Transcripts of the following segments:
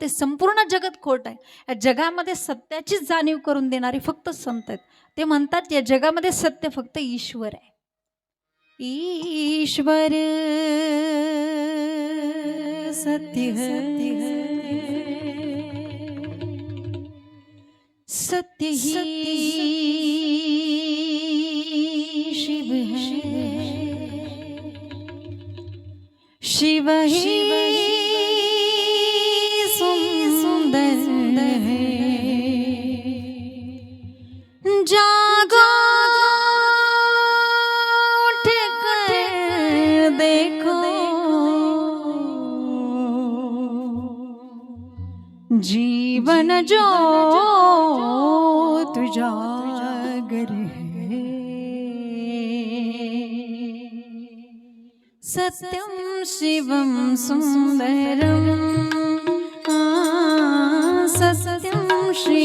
ते संपूर्ण जगत खोट आहे. या जगामध्ये सत्याचीच जाणीव करून देणारे फक्त संत आहेत. ते म्हणतात या जगामध्ये सत्य फक्त ईश्वर आहे. ईश्वर सत्य सत्य ही शिव शिव जीवन जो तुझागर है सत्यं शिवं सुन्दरम् सत्यं श्री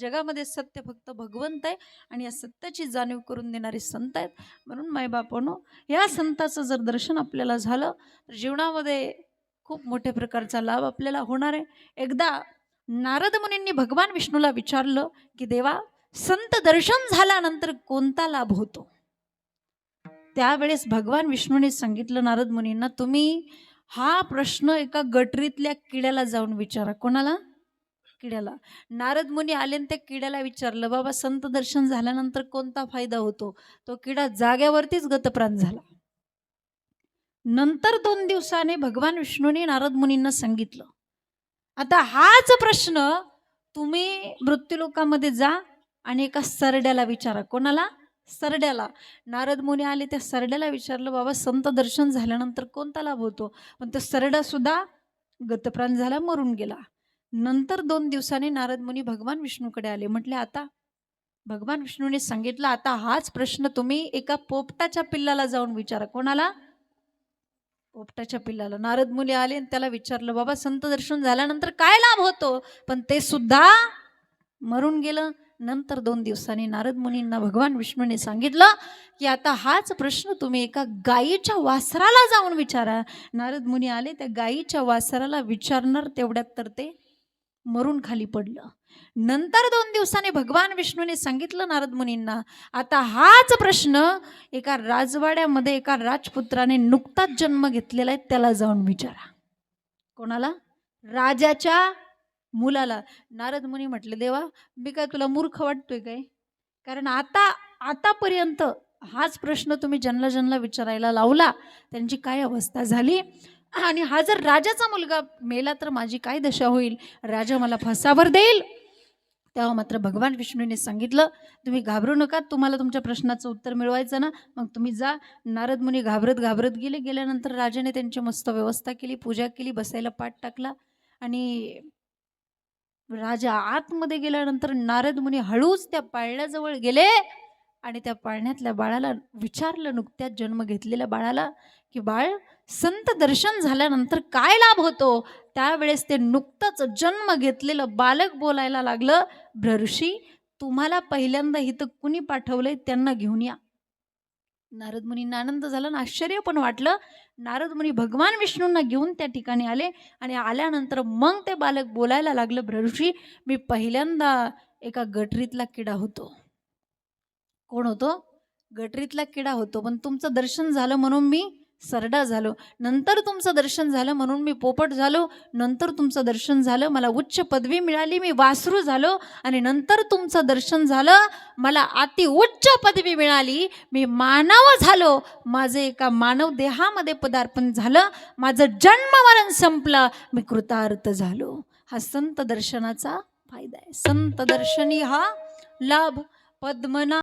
जगामध्ये सत्य फक्त भगवंत आहे आणि या सत्याची जाणीव करून देणारे संत आहेत. म्हणून मायबापानो या संताचं जर दर्शन आपल्याला झालं तर जीवनामध्ये खूप मोठ्या प्रकारचा लाभ आपल्याला होणार आहे. एकदा नारद मुनींनी भगवान विष्णूला विचारलं की देवा संत दर्शन झाल्यानंतर कोणता लाभ होतो? त्यावेळेस भगवान विष्णूने सांगितलं नारद मुनींना तुम्ही हा प्रश्न एका गटरीतल्या किड्याला जाऊन विचारा. कोणाला? किड्याला. नारद मुनी आले आणि त्या किड्याला विचारलं बाबा संत दर्शन झाल्यानंतर कोणता फायदा होतो? तो किडा जाग्यावरतीच गतप्राण झाला. नंतर दोन दिवसाने भगवान विष्णूने नारद मुनींना सांगितलं. आता हाच प्रश्न तुम्ही मृत्यूलोकामध्ये जा आणि एका सरड्याला विचारा. कोणाला? सरड्याला. नारद मुनी आले त्या सरड्याला विचारलं बाबा संत दर्शन झाल्यानंतर कोणता लाभ होतो? पण तो सरडा सुद्धा गतप्राण झाला मरून गेला. नंतर दोन दिवसांनी नारद मुनी भगवान विष्णूकडे आले. म्हटले आता भगवान विष्णूने सांगितलं आता हाच प्रश्न तुम्ही एका पोपटाच्या पिल्लाला जाऊन विचारा. कोणाला? पोपटाच्या पिल्लाला. नारद मुली आले आणि त्याला विचारलं बाबा संत दर्शन झाल्यानंतर काय लाभ होतो? पण ते सुद्धा मरून गेलं. नंतर दोन दिवसांनी नारद मुनींना भगवान विष्णूने सांगितलं की आता हाच प्रश्न तुम्ही एका गायीच्या वासराला जाऊन विचारा. नारद मुनी आले त्या गायीच्या वासराला विचारणार तेवढ्यात तर ते मरून खाली पडलं. नंतर दोन दिवसांनी भगवान विष्णूने सांगितलं नारद मुनींना आता हाच प्रश्न एका राजवाड्यामध्ये एका राजपुत्राने नुकताच जन्म घेतलेला आहे त्याला जाऊन विचारा. कोणाला? राजाच्या मुलाला. नारद मुनी म्हटले देवा मी काय तुला मूर्ख वाटतोय काय? कारण आता आतापर्यंत हाच प्रश्न तुम्ही जनला जनला विचारायला लावला त्यांची काय अवस्था झाली? आणि हा जर राजाचा मुलगा मेला तर माझी काय दशा होईल? राजा मला फासावर देईल. तेव्हा मात्र भगवान विष्णूने सांगितलं तुम्ही घाबरू नका तुम्हाला तुमच्या प्रश्नाचं उत्तर मिळवायचं ना. मग तुम्ही जा. नारद मुनी घाबरत घाबरत गेले. गेल्यानंतर राजाने त्यांची मस्त व्यवस्था केली पूजा केली बसायला पाठ टाकला. आणि राजा आतमध्ये गेल्यानंतर नारद मुनी हळूच त्या पाळण्याजवळ गेले. आणि त्या पाळण्यातल्या बाळाला विचारलं नुकत्याच जन्म घेतलेल्या बाळाला की बाळ संत दर्शन झाल्यानंतर काय लाभ होतो? त्यावेळेस ते नुकतंच जन्म घेतलेलं बालक बोलायला लागलं भ्रऋषी तुम्हाला पहिल्यांदा इथं कुणी पाठवलंय त्यांना घेऊन या. नारद मुनींना आनंद झाला आणि आश्चर्य पण वाटलं. नारद मुनी भगवान विष्णूंना घेऊन त्या ठिकाणी आले आणि आल्यानंतर मग ते बालक बोलायला लागलं भ्रऋषी मी पहिल्यांदा एका गटरीतला किडा होतो. कोण होतो? गटरीतला किडा होतो. पण तुमचं दर्शन झालं म्हणून मी सरडा झालो. नंतर तुमचं दर्शन झालं म्हणून मी पोपट झालो. नंतर तुमचं दर्शन झालं मला उच्च पदवी मिळाली मी वासरू झालो. आणि नंतर तुमचं दर्शन झालं मला अति उच्च पदवी मिळाली. मी मानव झालो. माझे एका मानव देहामध्ये पदार्पण झालं. माझं जन्ममरण संपलं. मी कृतार्थ झालो. हा संत दर्शनाचा फायदा आहे. संत दर्शनी हा लाभ पद्मना